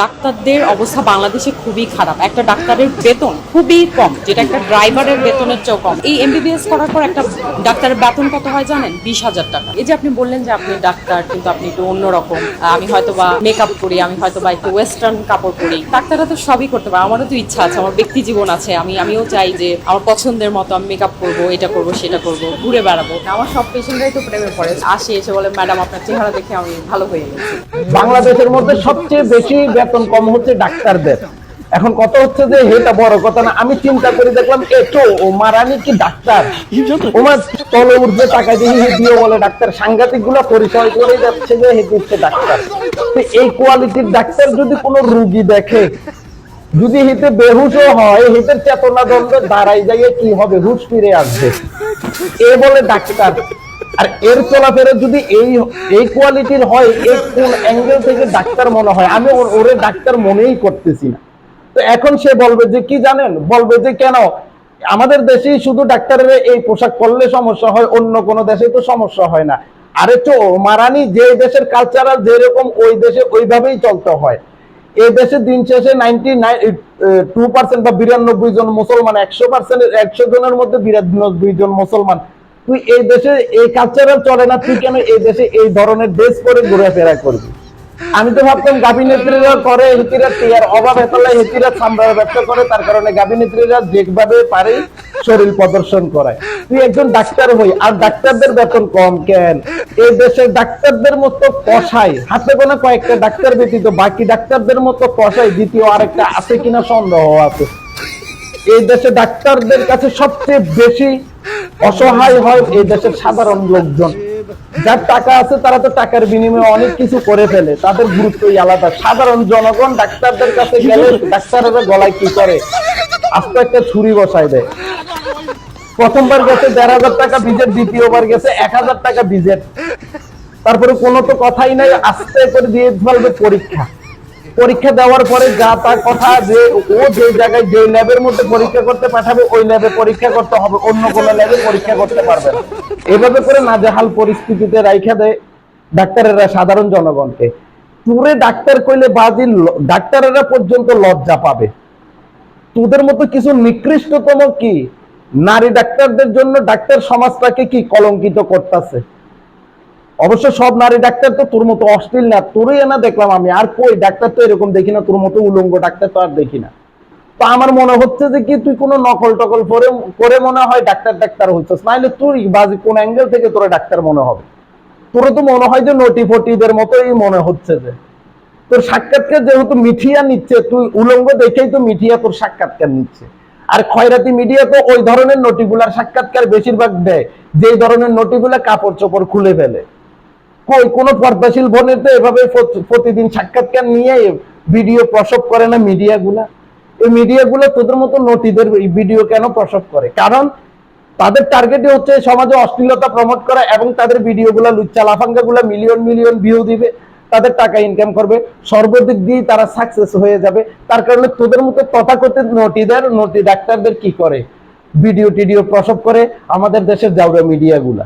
ডাক্তারদের অবস্থা বাংলাদেশে খুবই খারাপ। একটা ডাক্তারের বেতন খুবই কম, যেটা একটা ড্রাইভারের বেতনের চেয়েও কম। এই এমবিবিএস করার পর একটা ডাক্তারের বেতন কত হয় জানেন? বিশ হাজার টাকা। এই যে আপনি বললেন যে আপনি ডাক্তার, কিন্তু আপনি একটু অন্যরকম। আমি হয়তো বা মেকআপ করি, আমি হয়তো বা একটু ওয়েস্টার্ন কাপড় পরি। ডাক্তাররা তো সবই করতে পারে, আমারও তো ইচ্ছা আছে, আমার ব্যক্তি জীবন আছে। আমি, আমিও চাই যে আমার পছন্দের মতো আমি মেকআপ করব, এটা করব, সেটা করব, ঘুরে বেড়াবো। আমার সব পেশেন্টরাই তো প্রেমে পড়ে। আসে, এসে বলে, ম্যাডাম, আপনার চেহারা দেখে আমি ভালো হয়ে গেছি। বাংলাদেশের মধ্যে সবচেয়ে বেশি বেতন কম হচ্ছে ডাক্তারদের। এখন কত হচ্ছে যে এটা বড় কথা না, আমি চিন্তা করে দেখলাম এটো ও মারানি কি ডাক্তার? ওমার তলে উঠবে টাকা দিয়ে দিয়ে বলে ডাক্তার। সাংঘাতিকগুলো পরিচয় করে যাচ্ছে যে, হে দিচ্ছে ডাক্তার। এই কোয়ালিটির ডাক্তার যদি কোনো রুগী দেখে, যদি হিতে বেহুশও হয়, হিতের চেতনা দ্বন্দ্ব দাঁড়াই যাইয়ে কি হবে? হুশ ফিরে আসবে। এ বলে ডাক্তার। আর এর চলাফেরা যদি এই এই কোয়ালিটির হয়, এর কোন অ্যাঙ্গেল থেকে ডাক্তার মনে হয়? আমি ওরে ডাক্তার মনেই করতেছি না। তো এখন সে বলবে যে, কি জানেন? বলবে যে, কেন? আমাদের দেশেই শুধু ডাক্তারের এই পোশাক পরলে সমস্যা হয়, অন্য কোন দেশে তো সমস্যা হয় না। আরে তো মারানি, যে দেশের কালচারাল যেরকম, ওই দেশে ওইভাবেই চলতে হয়। এই দেশে দিন শেষে নাইনটি টু পার্সেন্ট বা বিরানব্বই জন মুসলমান, একশো পার্সেন্ট একশো জনের মধ্যে বিরানব্বই জন মুসলমান তুই এই দেশে এই কালচারাল চলে না, তুই কেন এই দেশে এই ধরনের ড্রেস পরে ঘোরাফেরা করবি? আমি তো ভাবতাম গাভিনেত্রীরা করে, হেতিরা টিয়ার অভাব হেতলে হেতিরা সামরার ব্যবসা করে, তার কারণে গাভিনেত্রীরা যেভাবে পারে শরীর প্রদর্শন করায়। তুই একজন ডাক্তার হই, আর ডাক্তারদের বেতন কম কেন? এই দেশের ডাক্তারদের মতো কষাই হাতে গোনা কয়েকটা ডাক্তার ব্যতীত বাকি ডাক্তারদের মতো কষাই দ্বিতীয় আরেকটা আছে কিনা সন্দেহ আছে। এই দেশে ডাক্তারদের কাছে সবচেয়ে বেশি অসহায় হয় এই দেশের সাধারণ লোকজন। যার টাকা আছে, তারা তো টাকার বিনিময়ে অনেক কিছু করে ফেলে। তাদের গুরুত্বই আলাদা। সাধারণ জনগণ ডাক্তারদের কাছে গেলে ডাক্তারেরা গলায় কি করে? আস্তে একটা ছুরি বসায় দেয়। প্রথমবার গেছে, দেড় হাজার টাকা ভিজেট দ্বিতীয়বার গেছে, এক হাজার টাকা ভিজেট তারপরে কোনো তো কথাই নাই, আস্তে করে দিয়ে ফেলবে পরীক্ষা। পরীক্ষা দেওয়ার পরে যা তার কথা যে ও যে জায়গায় যে ল্যাবের মধ্যে পরীক্ষা করতে পাঠাবে, ওই ল্যাবে পরীক্ষা করতে হবে, অন্য কোনো ল্যাবে পরীক্ষা করতে পারবে এভাবে করে নাজেহাল পরিস্থিতিতে রাইখা দেয় ডাক্তারেরা, সাধারণ জনগণকে। পুরে ডাক্তার কইলে বাজি ডাক্তারেরা পর্যন্ত লজ্জা পাবে। তোদের মতো কিছু নিকৃষ্টতম কি? নারী ডাক্তারদের জন্য ডাক্তার সমাজটাকে কি কলঙ্কিত করতেছে? অবশ্য সব নারী ডাক্তার তো তোর মতো অশ্লীল না, তোরই না দেখলাম আমি। আর কই, ডাক্তার তো এরকম দেখি না, তোর মতো উলঙ্গ ডাক্তার তো আর দেখি না। তো আমার মনে হচ্ছে যে কি, তুই কোনো নকল টকল করে করে মনে হয় ডাক্তার ডাক্তার হইছস, নাইলে তুই বাজি কোন অ্যাঙ্গেল থেকে তোরা ডাক্তার মনে হবে। তোর তো মনে হয় যে নটি ফটিদের মতোই মনে হচ্ছে যে। তোর সাক্ষাৎকার যেহেতু মিঠিয়া নিচ্ছে, তুই উলঙ্গ দেখেই তো মিঠিয়া তোর সাক্ষাৎকার নিচ্ছে। আর খয়রাতি মিডিয়া তো ওই ধরনের নটিগুলার সাক্ষাৎকার বেশিরভাগ দেয়, যেই ধরনের নটিগুলা কাপড় চোপড় খুলে ফেলে। পর্দাশীল এভাবে প্রতিদিন সাক্ষাৎকার নিয়ে ভিডিও প্রসব করে না মিডিয়া গুলা এই মিডিয়া গুলো তোদের মতো নটিদের ভিডিও কেন প্রসব করে? কারণ তাদের টার্গেটই হচ্ছে সমাজে অশ্লীলতা প্রমোট করা এবং তাদের ভিডিও গুলা লুচ্চা লাফাঙ্গা গুলা মিলিয়ন মিলিয়ন ভিউ দিবে, তাদের টাকা ইনকাম করবে, সর্বদিক দিয়ে তারা সাকসেস হয়ে যাবে। তার কারণে তোদের মতো তথাকথিত নটিদের, নটি ডাক্তারদের কি করে? ভিডিও টিডিও প্রসব করে আমাদের দেশের জাউরা মিডিয়া গুলা